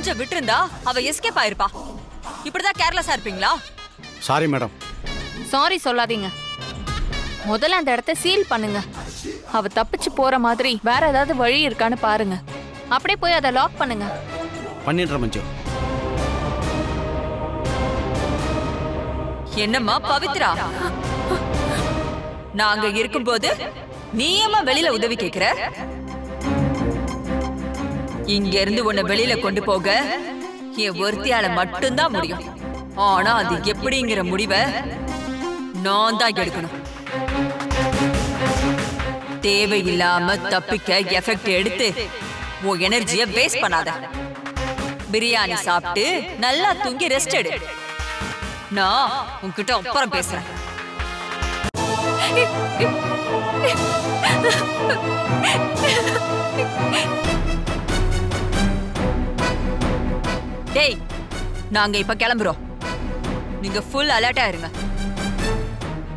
கொஞ்சம் விட்டிருந்தா அவ எஸ்கேப் ஆயிருப்பா. இப்படிதான் கேர்லெஸ்ஸா இருப்பீங்களா? சாரி மேடம் சாரி சொல்லாதீங்க. முதல்ல அந்த இடத்த சீல் பண்ணுங்க. அவ தப்பிச்சு போற மாதிரி வேற ஏதாவது வழி இருக்கான்னு பாருங்க. அப்படியே போய் அதை லாக் பண்ணுங்க. பண்ணிடுறேன் மஞ்சு. என்னம்மா பவித்ரா? நாங்க இருக்கும்போது நீ ஏம்மா வெளியில உதவி கேக்குற? இங்க இருந்து உன்னை வெளியில கொண்டு போக என் ஒருத்தியால மட்டும்தான் முடியும். ஆனா அது எப்படிங்கிற முடிவை நான் தான் எடுக்கணும். தேவையில்லாம தப்பிக்க எஃபெக்ட் எடுத்து உன் எனர்ஜிய வேஸ்ட் பண்ணாத. பிரியாணி சாப்பிட்டு நல்லா தூங்கி ரெஸ்ட் எடு. நான் உன்கிட்ட அப்புறம் பேசுறேன். டேய் நாங்க இப்ப கிளம்புறோம். நீங்க ஃபுல் அலர்ட்டா இருங்க.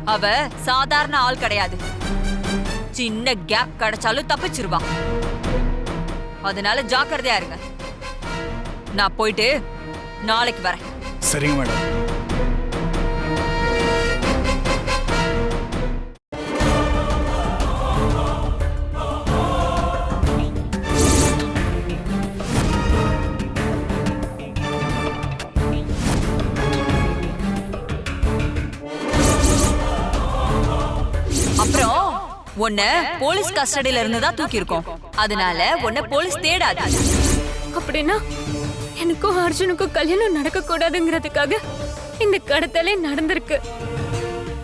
அவ சாதாரண ஆள் கிடையாது. சின்ன கேப் கிடைச்சாலும் தப்பிச்சிருவா அதனால ஜாக்கிரதையா இருங்க. நான் போயிட்டு நாளைக்கு வரேன். சரிங்க மேடம். உன்னை போலீஸ் கஸ்டடியில இருந்து தான் தூக்கி இருக்கோம் அதனால உன்னை போலீஸ் தேடாது. அப்படின்னா எனக்கும் அர்ஜுனுக்கும் கல்யாணம் நடக்க கூடாதுங்கிறதுக்காக இந்த கடத்தலே நடந்திருக்கு.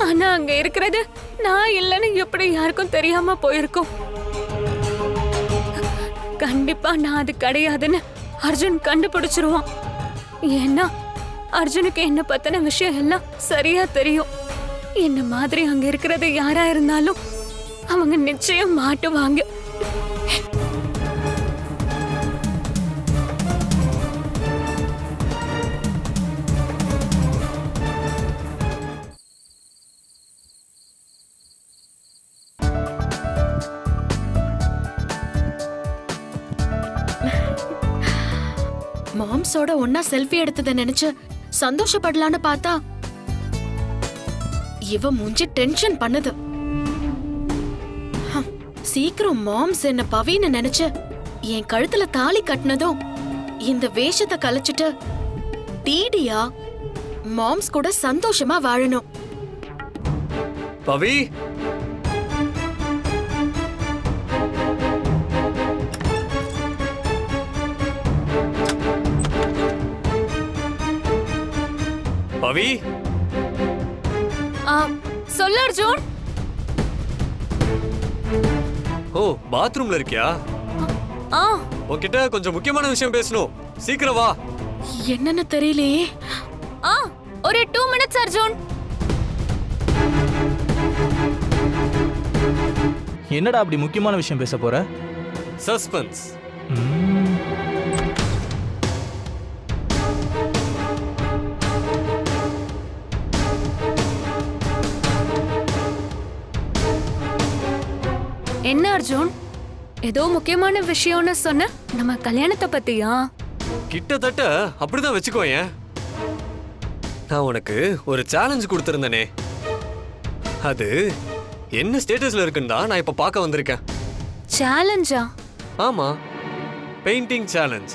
ஆனா அங்க இருக்கிறது நான் இல்லைன்னு எப்படி யாருக்கும் தெரியாம போயிருக்கும்? கண்டிப்பா நான் அது கிடையாதுன்னு அர்ஜுன் கண்டுபிடிச்சிருவான். ஏன்னா அர்ஜுனுக்கு என்ன பத்தின விஷயம் எல்லாம் சரியா தெரியும். என்ன மாதிரி அங்க இருக்கிறது யாரா இருந்தாலும் அவங்க நிச்சயம் மாட்டுவாங்க மாம்ஸோட ஒன்னா செல்ஃபி எடுத்ததை நினைச்சு சந்தோஷப்படலான்னு பார்த்தா இவ மூஞ்சி டென்ஷன் பண்ணுது. சீக்கிரம் மாம்ஸ் என்ன பவின்னு நினைச்சு என் கழுத்துல தாலி கட்டினதும் இந்த வேஷத்தை கலைச்சிட்டு டிடியா மாம்ஸ் கூட சந்தோஷமா வாழணும். பவி? பவி? ஆ, சொல்லு அர்ஜுன். ஓ பாத்ரூம்ல இருக்கியா? ஆ. உன்கிட்ட கொஞ்சம் முக்கியமான விஷயம் பேசணும். சீக்கிரம் வா. என்னன்னு தெரியலையே. ஆ ஒரு டூ மினிட்ஸ் அர்ஜுன். என்னடா அப்படி முக்கியமான விஷயம் பேச போற? சஸ்பென்ஸ் என்ன அர்ஜுன்? ஏதோ முக்கியமான விஷயம்னு சொன்ன நம்ம கல்யாணத்தை பத்தியா? கிட்டத்தட்ட அப்படிதான் வச்சுக்கோயேன் நான் உனக்கு ஒரு சேலஞ்ச் கொடுத்திருந்தனே. அது என்ன ஸ்டேட்டஸ்ல இருக்குன்னு தான் நான் இப்ப பார்க்க வந்திருக்கேன். சேலஞ்சா ஆமா. பெயிண்டிங் சேலஞ்ச்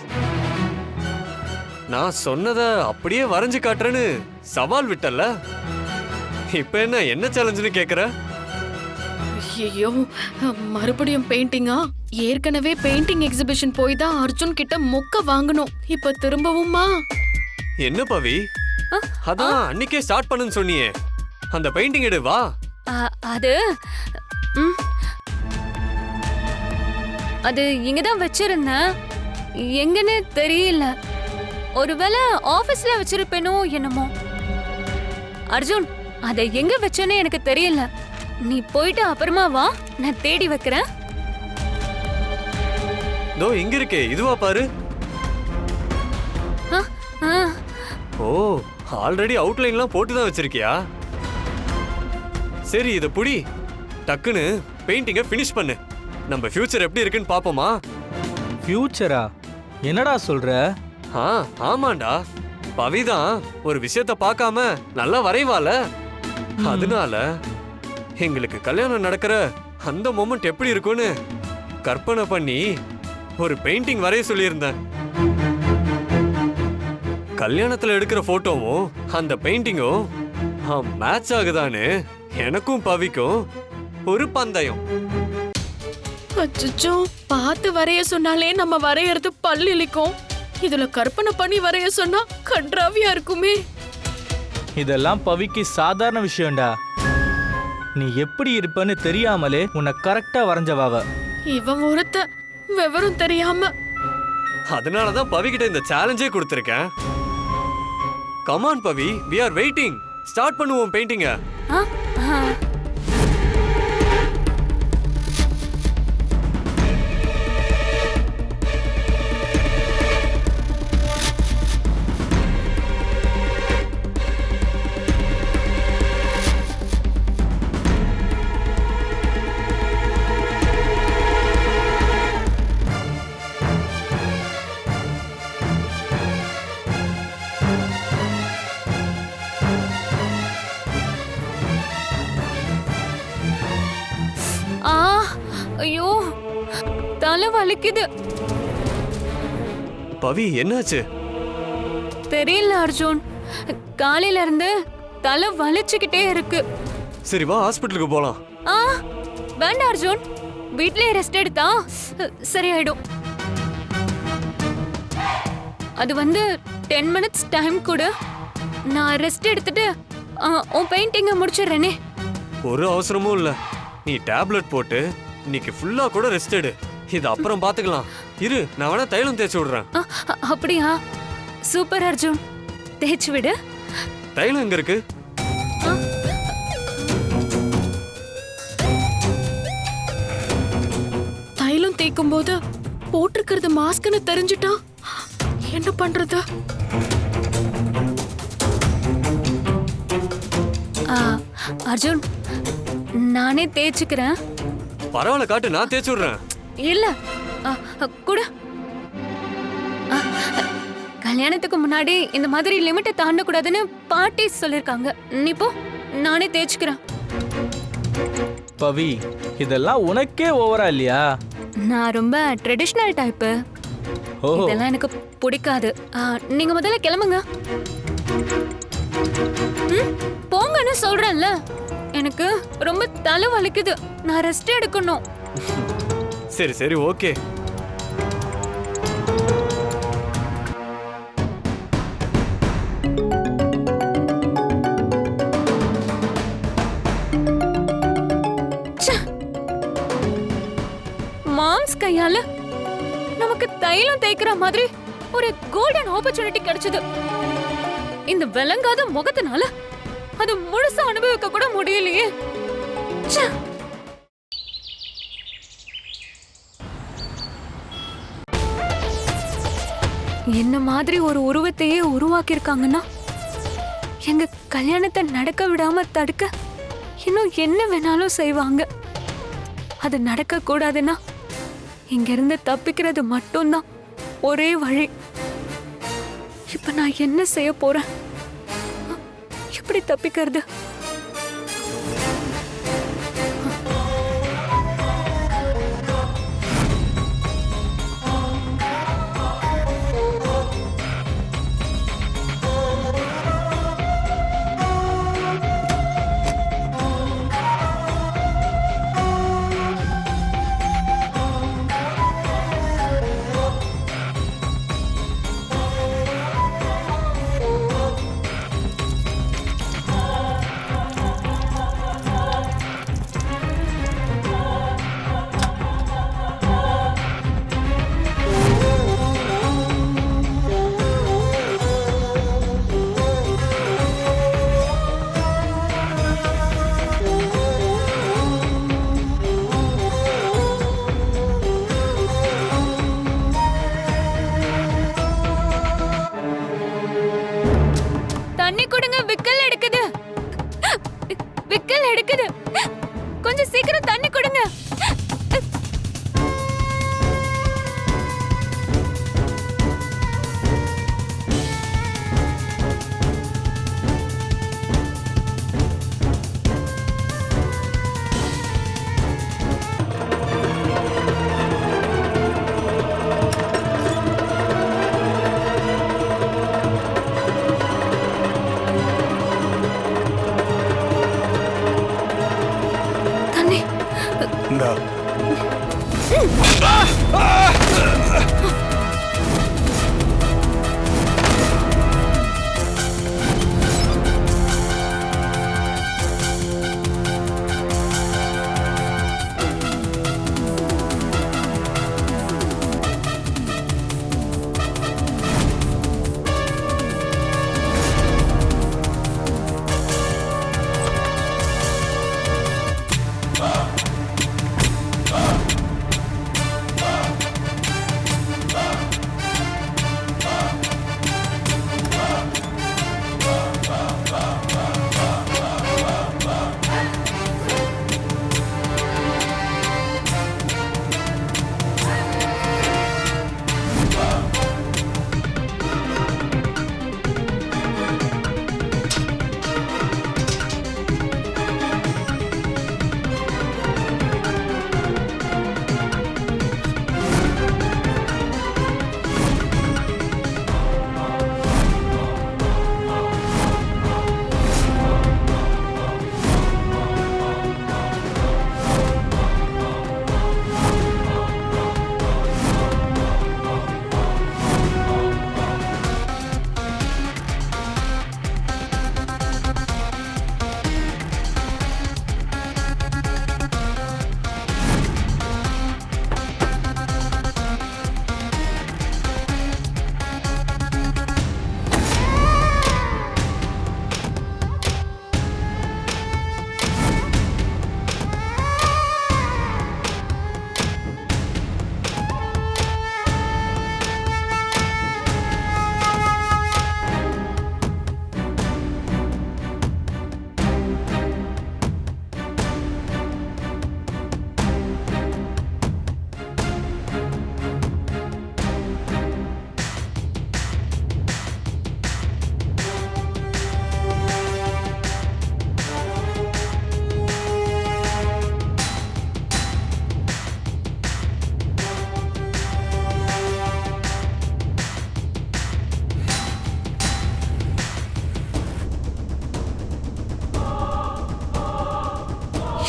நான் சொன்னதை அப்படியே வரைஞ்சு காட்டுறேன்னு சவால் விட்டல்ல. இப்ப என்ன என்ன சேலஞ்சுன்னு கேக்குற? ஐயோ மறுபடியும் பெயிண்டிங்கா ஏற்கனவே பெயிண்டிங் எக்ஸிபிஷன் போய் தான் அர்ஜுன் கிட்ட மொக்க வாங்கணும். இப்ப திரும்பவுமா? என்ன பவி? அதான் அன்னைக்கே ஸ்டார்ட் பண்ணுன்னு சொன்னியே. அந்த பெயிண்டிங் எடு வா. அது ம். அது இங்க தான் வச்சிருந்தேன். எங்கன்னு தெரியல. ஒருவேளை ஆபீஸ்ல வச்சிருப்பேனோ என்னமோ. அர்ஜுன் அதை எங்க வச்சேன்னு எனக்கு தெரியல. நீ போயிட்டு அப்புறமா வா. நான் தேடி வைக்கிறேன். தோ இங்க இருக்கே. இதுவா பாரு. ஓ ஆல்ரெடி அவுட்லைன்லாம் போட்டு தான் வச்சிருக்கியா? சரி இத புடி. டக்குன்னு பெயிண்டிங்கை ஃபினிஷ் பண்ணு. நம்ம ஃபியூச்சர் எப்படி இருக்குன்னு பாப்போமா? ஃபியூச்சரா என்னடா சொல்ற? ஆ ஆமாண்டா. பவிதான் ஒரு விஷயத்த பார்க்காம நல்லா வரைவால அதனால எங்களுக்கு கல்யாணம் நடக்கிற அந்த மொமெண்ட் எப்படி இருக்கும்னு கற்பனை பண்ணி ஒரு பெயிண்டிங் வரைய சொல்லியிருந்தேன். கல்யாணத்துல எடுக்கிற போட்டோவும் அந்த பெயிண்டிங்கும் மேட்ச் ஆகுதான்னு எனக்கும் பவிக்கும் ஒரு பந்தயம். அச்சச்சோ பார்த்து வரைய சொன்னாலே நம்ம வரையறது பல்லு இழிக்கும் இதுல கற்பனை பண்ணி வரைய சொன்னா கன்றாவியா இருக்குமே. இதெல்லாம் பவிக்கு சாதாரண விஷயம்டா. நீ எப்படி இருப்பன்னு தெரியாமலே உன்னை கரெக்டா வரைஞ்சவாவ இவன் ஒருத்த விவரம் தெரியாம. அதனால தான் பவி கிட்ட இந்த சேலஞ்சே கொடுத்துருக்கேன். Come on Pavi. We are waiting start பண்ணுவோம் பெயிண்டிங்க பவி என்னாச்சு? தெரியல அர்ஜுன். காலையில இருந்து தலை வலிச்சுக்கிட்டே இருக்கு. சரி வா ஹாஸ்பிட்டலுக்கு போலாம். ஆ வேண்டாம் அர்ஜுன். வீட்லயே ரெஸ்ட் எடுத்தா சரியாயிடும். அது வந்து டென் மினிட்ஸ் டைம் கொடு. நான் ரெஸ்ட் எடுத்துட்டு ஆ, உன் பெயிண்டிங்கை முடிச்சிடுறேனே. ஒரு அவசரமும் இல்ல. நீ டேப்லெட் போட்டு இன்னைக்கு ஃபுல்லா கூட ரெஸ்ட் எடு. இது அப்புறம் பாத்துக்கலாம். இரு நான் வேணா தைலம் தேய்ச்சி விடுறேன். அ- அப்படியா? சூப்பர் அர்ஜுன். தேய்ச்சி விடு. தைலம் எங்க இருக்கு? தைலம் தேய்க்கும் போது போட்டிருக்கிறது மாஸ்க்னு தெரிஞ்சுட்டா என்ன பண்றது? ஆ, அர்ஜுன் நானே தேய்ச்சிக்கிறேன். பரவாயில்ல காட்டு நான் தேய்ச்சி விடுறேன். இல்ல குடு. கல்யாணத்துக்கு முன்னாடி இந்த மாதிரி லிமிட்டை தாண்டக்கூடாதுன்னு பாட்டி சொல்லிருக்காங்க. நீ போ நானே தேய்ச்சிக்கிறேன். பவி இதெல்லாம் உனக்கே ஓவரா இல்லையா? நான் ரொம்ப ட்ரெடிஷ்னல் டைப்பு இதெல்லாம் எனக்கு பிடிக்காது. நீங்க முதல்ல கிளம்புங்க. போங்கன்னு சொல்றேன்ல. எனக்கு ரொம்ப தலை வலிக்குது. நான் ரெஸ்ட் எடுக்கணும். சரி சரி ஓகே. அதனால நமக்கு தைலம் தேய்க்கிற மாதிரி ஒரு கோல்டன் ஆப்பர்ச்சுனிட்டி கிடைச்சது. இந்த விளங்காத முகத்தினால அது முழுசா அனுபவிக்க கூட முடியலையே. என்ன மாதிரி ஒரு உருவத்தையே உருவாக்கியிருக்காங்கன்னா எங்க கல்யாணத்தை நடக்க விடாம தடுக்க இன்னும் என்ன வேணாலும் செய்வாங்க. அது நடக்க கூடாதுன்னா இங்கிருந்து தப்பிக்கிறது மட்டும்தான். ஒரே வழி. இப்ப நான் என்ன செய்ய போறேன்? எப்படி தப்பிக்கிறது?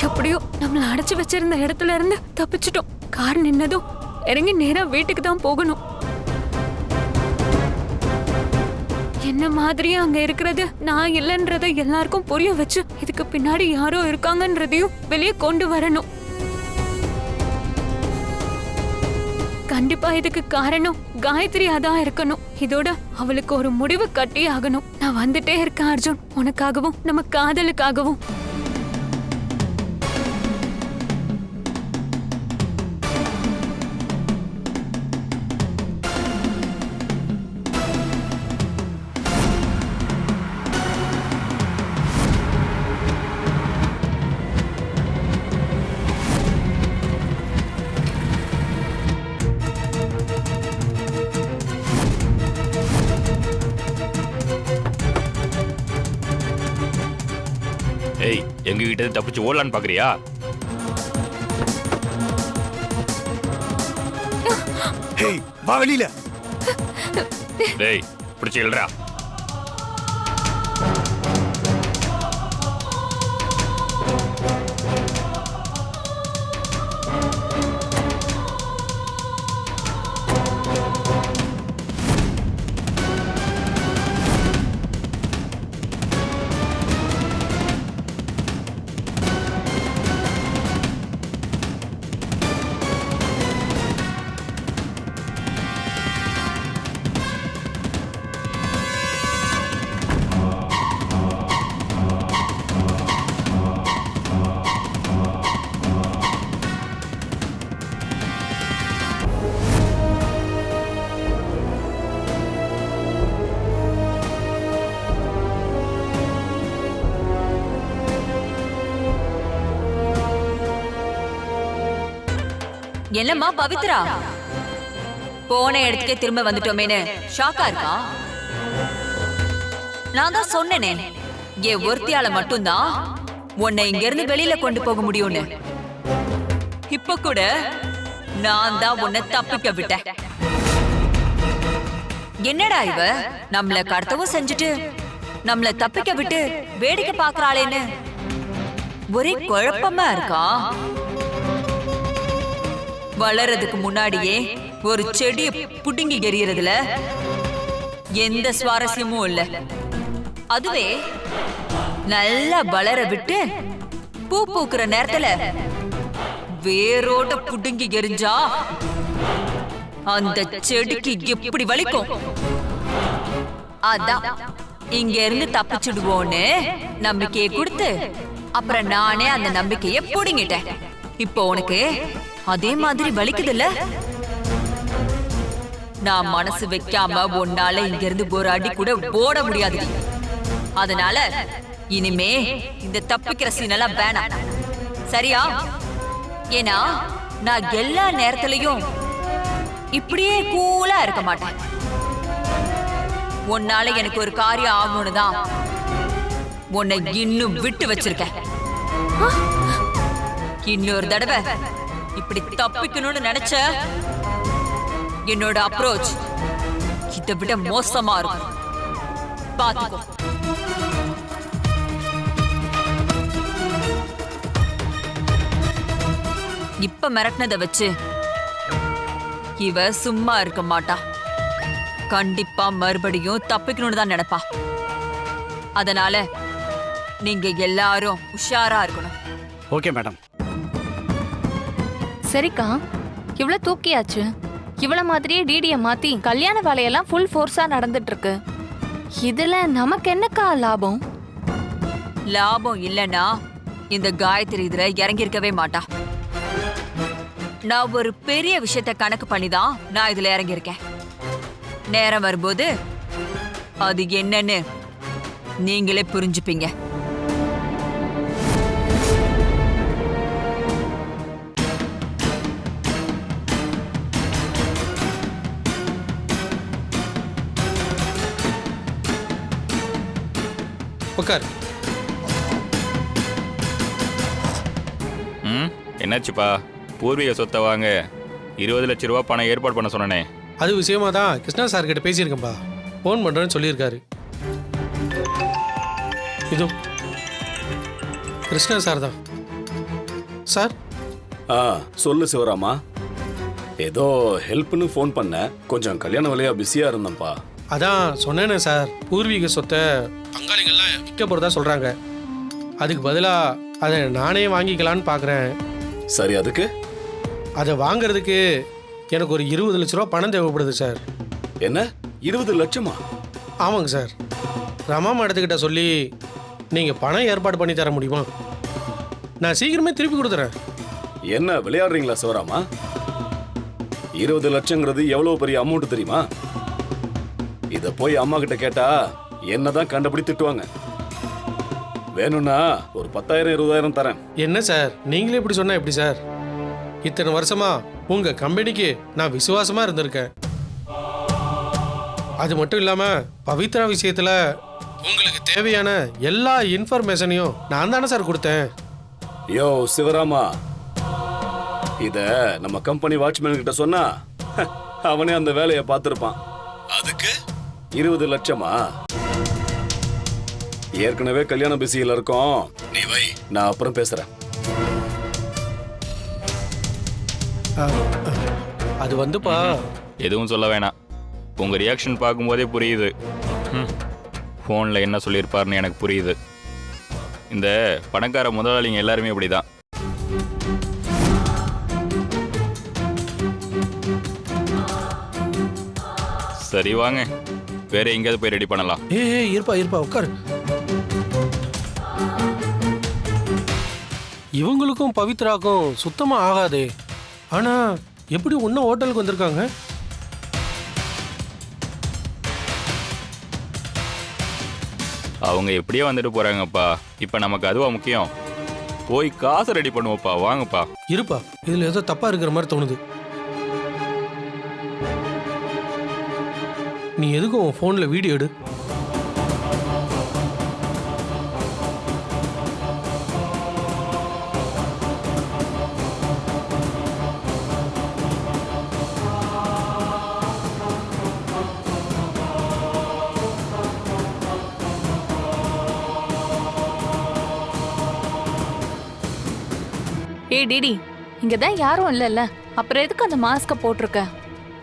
எப்படியோ நம்மள அடைச்சு வச்சிருந்த இடத்துல இருந்து தப்பிச்சிட்டோம். கார் நின்னதும் இறங்கி நேரா வீட்டுக்கு தான் போகணும். என்ன மாதிரியே அங்க இருக்கிறது? நான் இல்லைன்றத எல்லாருக்கும் புரிய வச்சு இதுக்கு பின்னாடி யாரோ இருக்காங்கன்றதையும் வெளியே கொண்டு வரணும். கண்டிப்பா இதுக்கு காரணம் காயத்ரியா தான் இருக்கணும். இதோட அவளுக்கு ஒரு முடிவு கட்டி ஆகணும் நான் வந்துட்டே இருக்கேன் அர்ஜுன். உனக்காகவும் நம்ம காதலுக்காகவும். கிட்ட தப்பிச்சு ஓடலான்னு பாக்குறியா? வா வெளியில. டேய் பிடிச்சி என்னம்மா பவித்ரா? போன இடத்துக்கே திரும்ப வந்துட்டோமேன்னு ஷாக்கா இருக்கா? நான் தான் சொன்னேனே என் ஒருத்தியால மட்டும்தான் உன்னை இங்க இருந்து வெளியில கொண்டு போக முடியும்னு. இப்ப கூட நான் தான் உன்னை தப்பிக்க விட்டேன். என்னடா இவ? நம்மள கடத்தவும் செஞ்சுட்டு நம்மள தப்பிக்க விட்டு வேடிக்கை பாக்குறாளேன்னு ஒரே குழப்பமா இருக்கா? வளர்றதுக்கு முன்னாடியே ஒரு செடியை புடுங்கி எறியறதுல எந்த சுவாரஸ்யமும் இல்ல. அதுவே நல்லா வளர விட்டு பூ பூக்குற நேரத்துல வேரோட புடுங்கி எரிஞ்சா அந்த செடிக்கு எப்படி வலிக்கும்? அதான். இங்க இருந்து தப்பிச்சுடுவோன்னு நம்பிக்கையை கொடுத்து அப்புறம் நானே அந்த நம்பிக்கையை புடுங்கிட்டேன். இப்போ உனக்கு அதே மாதிரி வலிக்குதுல்ல? நான் மனசு வைக்காம உன்னால இங்க இருந்து ஒரு அடி கூட ஓட முடியாது. அதனால இனிமே இந்த தப்பிக்கிற சீன் எல்லாம் வேணாம். சரியா? ஏன்னா நான் எல்லா நேரத்திலையும் இப்படியே கூலா இருக்க மாட்டேன். உன்னால எனக்கு ஒரு காரியம் ஆகணும்னு தான் உன்னை இன்னும் விட்டு வச்சிருக்கேன். இன்னொரு தடவை இப்படி தப்பிக்கணும்னு நினைச்ச? என்னோட அப்ரோச் இதை விட மோசமா இருக்கும். பாத்துக்கோ. இப்ப மிரட்டினதை வச்சு இவ சும்மா இருக்க மாட்டா. கண்டிப்பா மறுபடியும் தப்பிக்கணும்னு தான் நினைப்பா. அதனால நீங்க எல்லாரும் உஷாரா இருக்கணும். Okay madam. சரிக்கா. இவ்வளோ தூக்கியாச்சு. இவ்வளோ மாதிரியே டிடியை மாற்றி கல்யாண வேலையெல்லாம் ஃபுல் ஃபோர்ஸாக நடந்துட்டு இருக்கு நமக்கு என்னக்கா லாபம்? லாபம் இல்லைன்னா இந்த காயத்ரி இதில் இறங்கியிருக்கவே மாட்டா. நான் ஒரு பெரிய விஷயத்த கணக்கு பண்ணி தான் நான் இதில் இறங்கியிருக்கேன். நேரம் வரும்போது அது என்னன்னு நீங்களே புரிஞ்சுப்பீங்க. உட்கார். ம் என்னாச்சுப்பா? பூர்வீக சொத்தை வாங்க. இருபது லட்ச ரூபா பணம் ஏற்பாடு பண்ண சொன்னனே. அது விஷயமா தான் கிருஷ்ணா சார் கிட்ட பேசியிருக்கேன்ப்பா ஃபோன் பண்ணுறேன்னு சொல்லியிருக்காரு. இதோ கிருஷ்ணா சார் தான். சார்? ஆ சொல்லு சிவராமா. ஏதோ ஹெல்ப்னு ஃபோன் பண்ணேன். கொஞ்சம் கல்யாண வேலையா பிஸியா இருந்தேன்ப்பா அதான் சொன்னேனே சார் பூர்வீக சொத்தை பங்காளிகள்லாம் விற்க போகிறதா சொல்கிறாங்க அதுக்கு பதிலாக அதை நானே வாங்கிக்கலான்னு பார்க்குறேன் சரி அதுக்கு? அதை வாங்குறதுக்கு எனக்கு ஒரு இருபது லட்ச ரூபா பணம் தேவைப்படுது சார். என்ன? இருபது லட்சமா? ஆமாங்க சார். ரமா மேடத்துக்கிட்ட சொல்லி நீங்கள் பணம் ஏற்பாடு பண்ணி தர முடியுமா? நான் சீக்கிரமே திருப்பி கொடுத்துறேன். என்ன விளையாடுறீங்களா சிவராமா? இருபது லட்சங்கிறது எவ்வளவு பெரிய அமௌண்ட் தெரியுமா? இத போய் அம்மா கிட்ட கேட்டா என்னதான் கண்டபடி திட்டுவாங்க. வேணும்னா ஒரு பத்தாயிரம் இருபதாயிரம் தரேன். என்ன சார்? நீங்களே இப்படி சொன்னா எப்படி சார்? இத்தனை வருஷமா உங்க கம்பெனிக்கு நான் விசுவாசமா இருந்திருக்கேன். அது மட்டும் இல்லாம பவித்ரா விஷயத்துல உங்களுக்கு தேவையான எல்லா இன்ஃபர்மேஷனையும் நான் தானே சார் கொடுத்தேன். யோ சிவராமா. இத நம்ம கம்பெனி வாட்ச்மேன் கிட்ட சொன்னா அவனே அந்த வேலையை பார்த்திருப்பான். அதுக்கு? இருபது லட்சமா? ஏற்கனவே கல்யாண பிஸியில் இருக்கோம். நீ வை நான் அப்புறம் பேசுறேன். அது வந்துப்பா. எதுவும் சொல்ல வேணாம். உங்கள் ரியாக்ஷன் பார்க்கும்போதே புரியுது. ஃபோனில் என்ன சொல்லியிருப்பாருன்னு எனக்கு புரியுது. இந்த பணக்கார முதலாளிங்க எல்லாருமே இப்படி தான் சரி வாங்க. வேற எங்கேயாவது போய் ரெடி பண்ணலாம். ஏ இருப்பா இருப்பா உட்காரு. இவங்களுக்கும் பவித்ராக்கும் சுத்தமா ஆகாதே. ஆனா எப்படி ஒன்னும் ஹோட்டலுக்கு வந்திருக்காங்க? அவங்க எப்படியே வந்துட்டு போறாங்கப்பா. இப்போ நமக்கு அதுவா முக்கியம். போய் காசு ரெடி பண்ணுவோப்பா. வாங்கப்பா. இருப்பா இதுல ஏதோ தப்பா இருக்கிற மாதிரி தோணுது. நீ எதுக்கும் உன் ஃபோனில் வீடியோ எடு? ஏய் டிடி இங்க தான் யாரும் இல்லைல்ல. அப்புறம் எதுக்கு அந்த மாஸ்க போட்டிருக்க?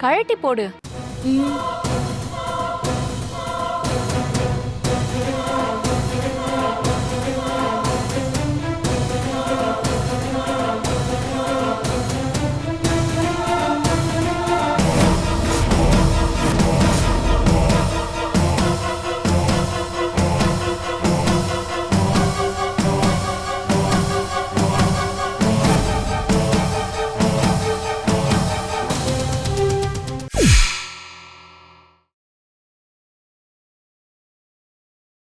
கழட்டி போடு. ம்,